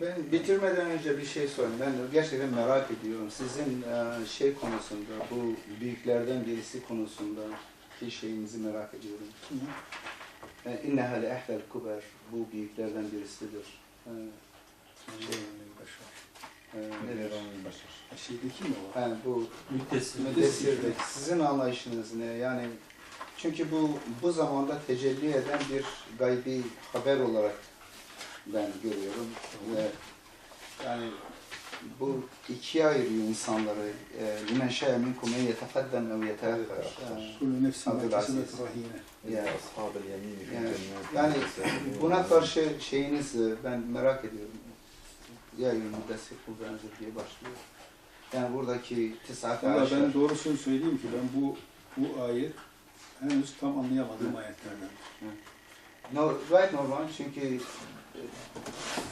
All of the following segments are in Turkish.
Ben bitirmeden önce bir şey sorayım. Ben gerçekten merak ediyorum. Sizin e, şey konusunda, bu büyüklerden birisi konusunda bir şeyinizi merak ediyorum. E, İnneha le ehlel kuber. Bu büyüklerden birisidir. Şey, nedir? Şeydeki mi o? Yani bu Müddessir. Müddessir'deki sizin anlayışınız ne? Yani çünkü bu bu zamanda tecelli eden bir gaybi haber olarak ben görüyorum. Ve yani bu ikiye ayırıyor insanları. E, Limen şe'e minkum en yetefedden ev yetefer. Kullu nefsin merkezine rahine. Yani buna karşı şeyiniz e, ben merak ediyorum. Ya müddesi kul benzer diye başlıyor. Yani buradaki tisat Valla ben doğrusunu söyleyeyim ki ben bu bu ayet henüz tam anlayamadığım ayetlerden. No, right normal çünkü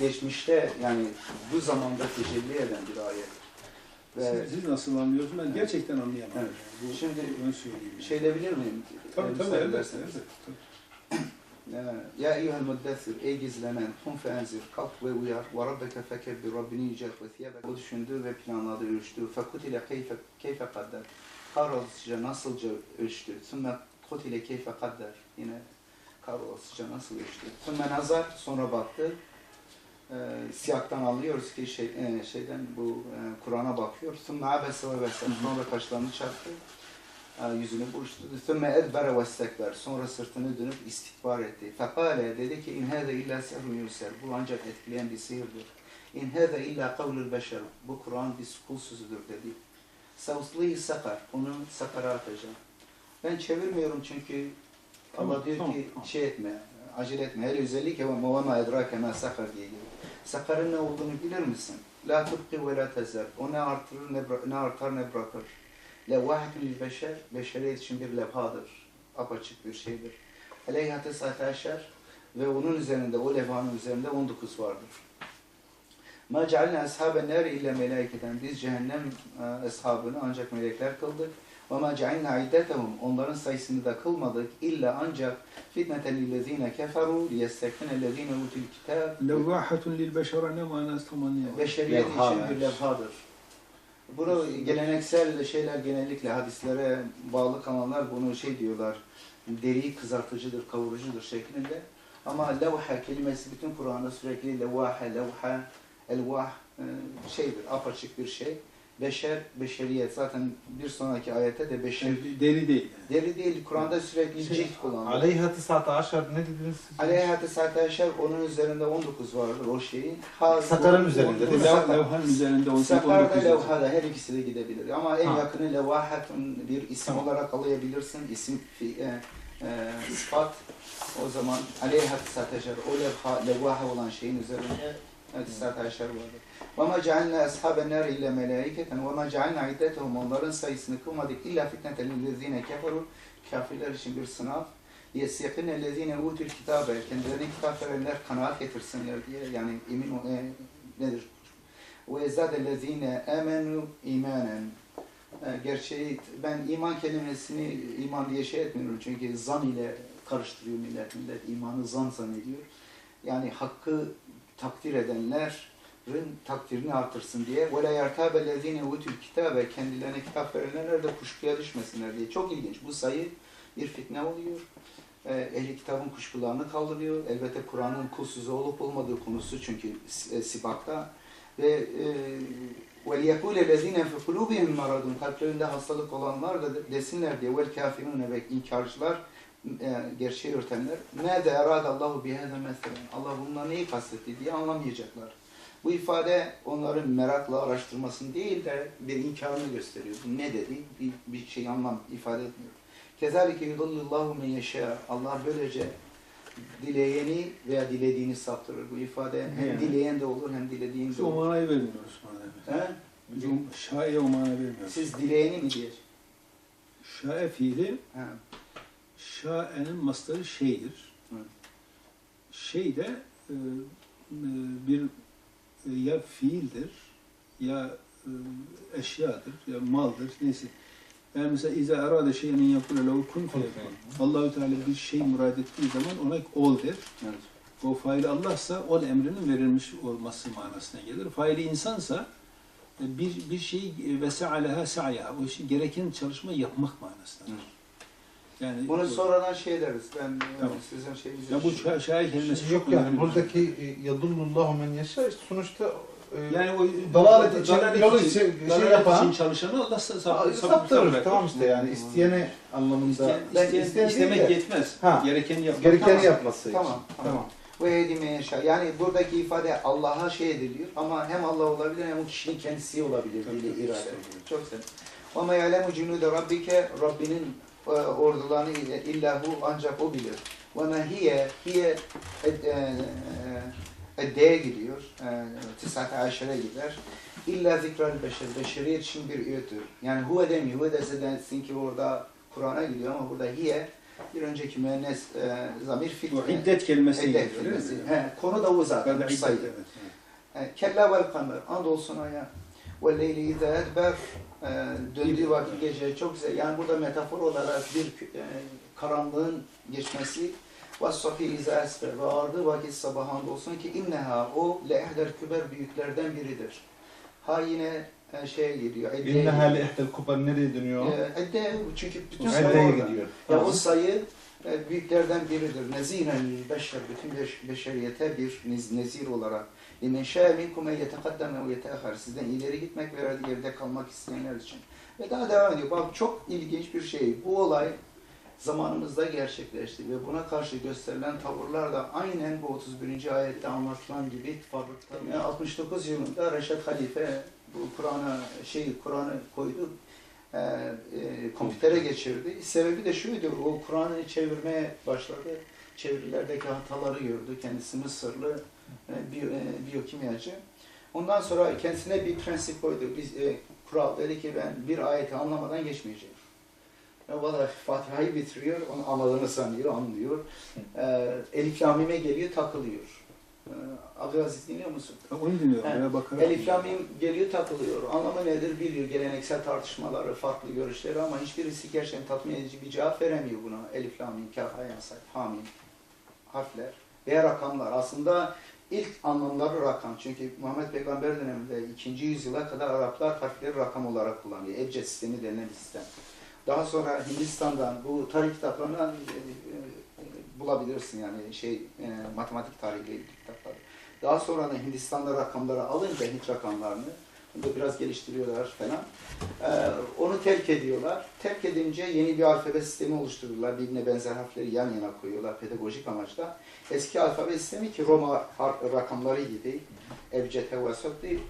geçmişte yani bu zamanda tecelli eden bir ayet. Ve Siz, siz nasıl anlıyorsunuz? Ben gerçekten anlayamadım. Evet. Yani. Bu, Şimdi bunu söyleyeyim. şey edebilir miyim? tabii tabii elbette. elbette. Ya eyyuhel müddessir, ey gizlenen, kum fe enzir, kalk ve uyar, ve rabbeke fekebbir, Rabbini yücelt ve thiyabek. O düşündü ve planladı, ölçtü. Fekutile keyfe, keyfe kadder. Kahrolsuzca nasılca ölçtü. Sümme kutile keyfe kadder. Yine kar o nasıl geçti? Sümme nazar sonra baktı. E, siyaktan anlıyoruz ki şey, e, şeyden bu e, Kur'an'a bakıyor. Sümme abese ve bese. Sonra kaşlarını çarptı. E, yüzünü buruştu. Sümme edbere ve stekber. Sonra sırtını dönüp istikbar etti. Fekale dedi ki in hâze illa sehrun yusel. Bu ancak etkileyen bir sihirdir. İn hâze illa kavlül beşer. Bu Kur'an bir kul sözüdür dedi. Savslıyı sakar. Onu sakara atacağım. Ben çevirmiyorum çünkü Tamam, Allah diyor tamam, ki tamam. şey etme, acele etme. Hele özellikle ve mevama edrake ma sakar diye geliyor. Sakarın ne olduğunu bilir misin? La tubqi ve la tezer. O ne artırır ne, ne artar ne bırakır. Levvahetun lil beşer, beşeriyet için bir levhadır. Apaçık bir şeydir. Aleyha tesate aşer ve onun üzerinde, o levhanın üzerinde 19 vardır. Ma cealne ashaben ner illa melaiketen. Biz cehennem e, ashabını ancak melekler kıldık. Ma cealne iddetehum. Onların sayısını da kılmadık. İlla ancak fitneten lillezine keferu liyestekfinellezine utul kitab. Levvahatun lil beşere ne manası tam anlayamadım. Beşeriyet Levha için bir levhadır. Burada geleneksel şeyler genellikle hadislere bağlı kalanlar bunu şey diyorlar, deriyi kızartıcıdır, kavurucudur şeklinde. Ama levha kelimesi bütün Kur'an'da sürekli levvaha, levha, elvah e, şeydir, apaçık bir şey beşer, beşeriyet. Zaten bir sonraki ayette de beşer. Yani deri değil. Yani. Deri değil. Kur'an'da sürekli şey, cilt kullanılıyor. Aleyhatı sata aşar ne dediniz? Aleyhatı sata aşar onun üzerinde 19 vardır o şeyi. Haz, Sakarın üzerinde değil mi? Levhanın üzerinde 19. Sakar da levhada her ikisi de gidebilir. Ama en ha. yakını levahatun bir isim tamam. olarak alayabilirsin. İsim, fi, e, e, sıfat. O zaman aleyhatı sata aşar o levha, levaha olan şeyin üzerinde e, tisateşer vardır. وَمَا جَعَلْنَا أَصْحَابَ النَّارِ إِلَّا مَلَائِكَةً وَمَا جَعَلْنَا عِدَّتَهُمْ Onların sayısını kılmadık. İlla fitneten lillezine keferu. Kafirler için bir sınav. يَسْيَقِنَ الَّذ۪ينَ اُوتُوا الْكِتَابَ Kendilerine kitap verenler kanaat getirsinler diye. Yani emin o- e, nedir? وَيَزَّادَ الَّذ۪ينَ آمَنُوا اِيمَانًا E, Gerçeği ben iman kelimesini iman diye şey etmiyorum çünkü zan ile karıştırıyor millet. Millet imanı zan zannediyor. Yani hakkı takdir edenlerin takdirini artırsın diye. وَلَا يَرْتَابَ الَّذ۪ينَ اُوتُوا الْكِتَابَ Kendilerine kitap verenler de kuşkuya düşmesinler diye. Çok ilginç. Bu sayı bir fitne oluyor. E, ehli kitabın kuşkularını kaldırıyor. Elbette Kur'an'ın kulsuz olup olmadığı konusu çünkü e, sibakta. Ve e, وَلْيَقُولَ الَّذ۪ينَ فِي قُلُوبِهِمْ مَرَضٌ Kalplerinde hastalık olanlar da desinler diye وَالْكَافِرُونَ ve inkarcılar e, gerçeği örtenler ne de erad Allahu bihâze meselen Allah bundan neyi kastetti diye anlamayacaklar. Bu ifade onların merakla araştırmasını değil de bir inkarını gösteriyor. Bu ne dedi? Bir, bir şey anlam ifade etmiyor. Kezalike yudallillahu men yeşâ. Allah böylece dileyeni veya dilediğini saptırır. Bu ifade hem Yani. dileyen de olur hem dilediğin Biz de o olur. manayı vermiyoruz bana. He? Biz o şae o mana vermiyoruz. Siz dileyeni mi diye? Şae fiili Ha. Şae'nin mastarı şeydir. Şey de e, e, bir e, ya fiildir ya e, eşyadır ya maldır neyse. Yani mesela iza arada şeyen yakule lehu kun. Allahü Teala bir şey murad ettiği zaman ona ol der. Evet. o faili Allah'sa o emrinin verilmiş olması manasına gelir. Faili insansa e, bir bir şey ve sa'aleha sa'yaha o işi gereken çalışma yapmak manasındadır. Yani Bunu bu- sonradan şey deriz. Ben e, Tamam. sizin şeyinizi... ya bu şa- şair kelimesi Yok çok yani önemli. buradaki e, yadullullahu men yaşa işte sonuçta e, yani o Dalalet için, yolu için- şey dalalet yapan- için çalışanı Allah sa- sa- Sa- sa- saptırır. Tamam işte yani isteyene anlamında. İsteyen, Ben isteyen, isteyen istemek de- yetmez. Ha. Gerekeni yapmak. Gerekeni Tamam. yapması için. Tamam, tamam. Ve yedime yaşa. Yani buradaki ifade Allah'a şey ediliyor ama hem Allah olabilir hem o kişinin kendisi olabilir Tabii, dili tabii. irade. Çok güzel. Ama ya'lemu cunude rabbike Rabbinin ordularını illa- illahu ancak o bilir. Ve ma hiye e, e, eddeye gidiyor. E, Tisat aşere gider. İlla zikral beşer. Beşeriyet için bir öğüttür. Yani huve demiyor. Huve dese dersin ki orada Kur'an'a gidiyor ama burada hiye bir önceki müennes e, zamir. O iddet kelimesi İddet kelimesi. He, konu da o zaten. E, Kella vel kamer. Andolsun aya. Ve leyli izâ edber. E, Döndüğü vakit gece çok güzel. Yani burada metafor olarak bir e, karanlığın geçmesi ve safi izâ esfer. Ve ağardığı vakit sabah andolsun ki inneha o le ehler küber büyüklerden biridir. Ha yine e, şeye geliyor. Eddeye İnne hali gidiyor. ehtel kubar nereye dönüyor? E, Edde çünkü bütün sayı orada. gidiyor. Ya o sayı büyüklerden biridir. Neziren beşer, bütün beş, beşeriyete bir nezir olarak. لِمَنْ شَاءَ مِنْكُمْ اَنْ يَتَقَدَّمَ وَيَتَأَخَرْ Sizden ileri gitmek veya geride kalmak isteyenler için. Ve daha devam ediyor. Bak çok ilginç bir şey. Bu olay zamanımızda gerçekleşti ve buna karşı gösterilen tavırlar da aynen bu 31. ayette anlatılan gibi tavrıkta. Yani 69 yılında Reşat Halife bu Kur'an'a şey Kur'an'ı koydu e, e, kompütere geçirdi. Sebebi de şuydu, o Kur'an'ı çevirmeye başladı. Çevirilerdeki hataları gördü. Kendisi Mısırlı e, biyo, e, biyokimyacı. Ondan sonra kendisine bir prensip koydu. Biz e, kural dedi ki ben bir ayeti anlamadan geçmeyeceğim. Ya valla Fatiha'yı bitiriyor, onu anladığını sanıyor, anlıyor. E, Elif Lamim'e geliyor, takılıyor. E, Abdülaziz dinliyor musun? Onu dinliyorum. Bakarak. Elif Lam Mim geliyor takılıyor. Anlamı nedir biliyor. Geleneksel tartışmaları, farklı görüşleri ama hiçbirisi gerçekten tatmin edici bir cevap veremiyor buna. Elif Lam Mim, Kaf, Ayn, Sad, Hamim harfler veya rakamlar. Aslında ilk anlamları rakam. Çünkü Muhammed Peygamber döneminde 2. yüzyıla kadar Araplar harfleri rakam olarak kullanıyor. Ebced sistemi denilen bir sistem. Daha sonra Hindistan'dan bu tarih kitaplarından e, e, e, bulabilirsin yani şey e, matematik tarihiyle ilgili kitapları. Daha sonra da Hindistan'da rakamları alınca Hint rakamlarını bunu biraz geliştiriyorlar falan. Ee, onu terk ediyorlar. Terk edince yeni bir alfabe sistemi oluşturdular. Birbirine benzer harfleri yan yana koyuyorlar pedagojik amaçla. Eski alfabe sistemi ki Roma rakamları gibi Ebced, Hevesot değil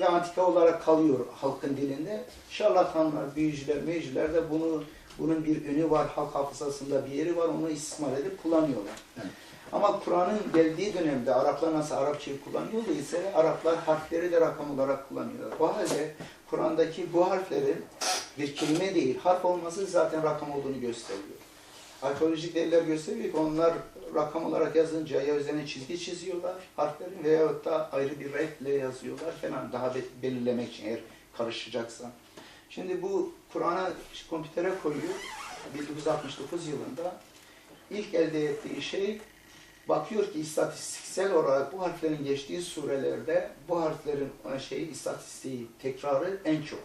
ve antika olarak kalıyor halkın dilinde. Şarlatanlar, büyücüler, meyücüler de bunu bunun bir ünü var, halk hafızasında bir yeri var, onu istismar edip kullanıyorlar. Evet. Ama Kur'an'ın geldiği dönemde Araplar nasıl Arapçayı kullanıyordu ise Araplar harfleri de rakam olarak kullanıyorlar. O halde Kur'an'daki bu harflerin bir kelime değil, harf olması zaten rakam olduğunu gösteriyor. Arkeolojik deliller gösteriyor ki onlar rakam olarak yazınca ya üzerine çizgi çiziyorlar harflerin veyahut da ayrı bir renkle yazıyorlar falan daha be- belirlemek için eğer karışacaksa. Şimdi bu Kur'an'a kompütere koyuyor 1969 yılında ilk elde ettiği şey bakıyor ki istatistiksel olarak bu harflerin geçtiği surelerde bu harflerin e, şeyi istatistiği tekrarı en çok.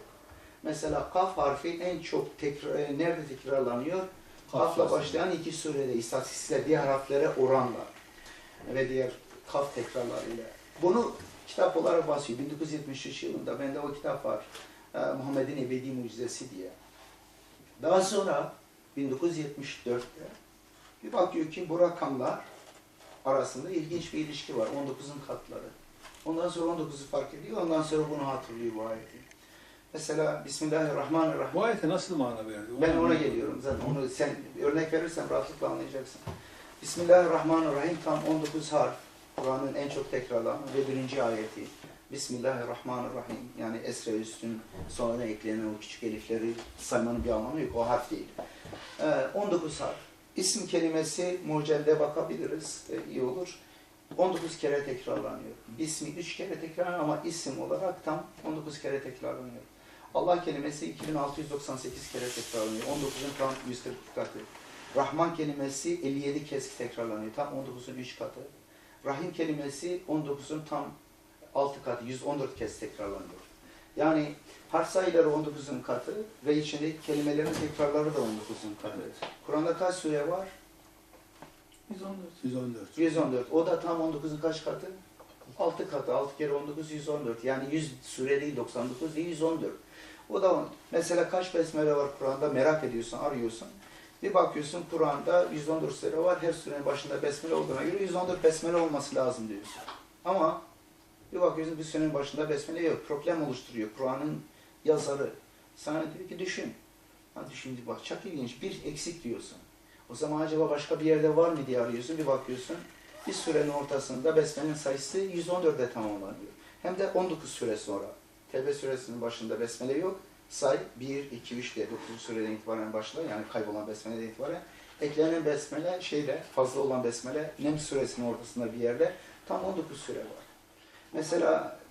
Mesela kaf harfi en çok tekrar, e, nerede tekrarlanıyor? Kafla başlayan iki surede istatistiksel diğer harflere oranla ve diğer kaf tekrarlarıyla. Bunu kitap olarak basıyor. 1973 yılında bende o kitap var. Ee, Muhammed'in Ebedi Mucizesi diye. Daha sonra 1974'te bir bakıyor ki bu rakamlar arasında ilginç bir ilişki var. 19'un katları. Ondan sonra 19'u fark ediyor. Ondan sonra bunu hatırlıyor bu ayeti. Mesela Bismillahirrahmanirrahim. Bu ayete nasıl mana verdi? Ben ona geliyorum zaten. Onu sen örnek verirsen rahatlıkla anlayacaksın. Bismillahirrahmanirrahim tam 19 harf. Kur'an'ın en çok tekrarlanan ve birinci ayeti. Bismillahirrahmanirrahim. Yani esre üstün sonra eklenen o küçük elifleri saymanın bir anlamı yok. O harf değil. Ee, 19 harf. İsim kelimesi mucelde bakabiliriz. Ee, iyi olur. 19 kere tekrarlanıyor. Bismi 3 kere tekrarlanıyor ama isim olarak tam 19 kere tekrarlanıyor. Allah kelimesi 2698 kere tekrarlanıyor. 19'un tam 140 katı. Rahman kelimesi 57 kez tekrarlanıyor. Tam 19'un 3 katı. Rahim kelimesi 19'un tam 6 katı, 114 kez tekrarlanıyor. Yani harf sayıları 19'un katı ve içindeki kelimelerin tekrarları da 19'un katı. Kur'an'da kaç sure var? 114. 114. 114. O da tam 19'un kaç katı? 6 katı. 6 kere 19 114. Yani 100 sure değil 99 değil 114. O da mesela kaç besmele var Kur'an'da merak ediyorsun, arıyorsun. Bir bakıyorsun Kur'an'da 114 sure var. Her surenin başında besmele olduğuna göre 114 besmele olması lazım diyorsun. Ama bir bakıyorsun bir surenin başında besmele yok. Problem oluşturuyor. Kur'an'ın yazarı. Sana diyor ki düşün. Ha düşün bak çok ilginç. Bir eksik diyorsun. O zaman acaba başka bir yerde var mı diye arıyorsun. Bir bakıyorsun bir sürenin ortasında Besmele'nin sayısı 114'e tamamlanıyor. Hem de 19 süre sonra. Tevbe suresinin başında Besmele yok. Say 1, 2, 3 diye 9 süreden itibaren başlar. Yani kaybolan Besmele'den itibaren. Eklenen Besmele şeyde fazla olan Besmele Nem suresinin ortasında bir yerde tam 19 süre var. Mesela